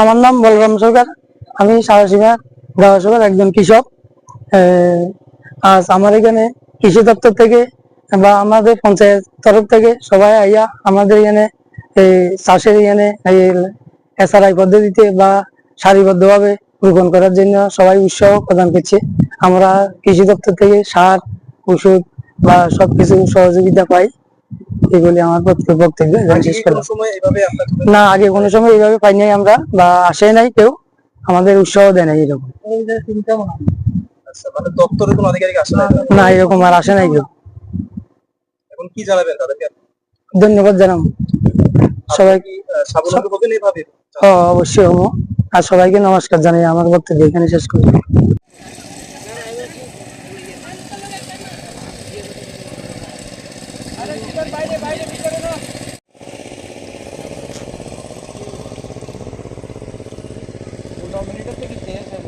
আমার নাম বলরাম সরকার। আমি সারাসীমা গাওয়াসভার একজন কৃষক। আজ আমার এখানে কৃষি দপ্তর থেকে বা আমাদের পঞ্চায়েত তরফ থেকে সবাই আইয়া আমাদের এখানে এই চাষের এখানে এসআরআই পদ্ধতিতে বা সারিবদ্ধভাবে রোপণ করার জন্য সবাই উৎসাহ প্রদান করছে। আমরা কৃষি দপ্তর থেকে সার, ওষুধ বা সবকিছু সহযোগিতা পাই। এগুলি আমার বক্তব্য করলাম আপনার না আগে কোনো সময় এইভাবে পাই নাই আমরা বা আসে নাই কেউ আমাদের উৎসাহ দেয় নাই এরকম। আচ্ছা মানে না এরকম আর আসে নাই কেউ। এখন কি জানাবেন তাদেরকে? ধন্যবাদ জানাম সবাই কি আহ, স্বাবলম্বী হবেন অবশ্যই হব। আর সবাইকে নমস্কার জানাই আমার বক্তব্য এখানে শেষ করি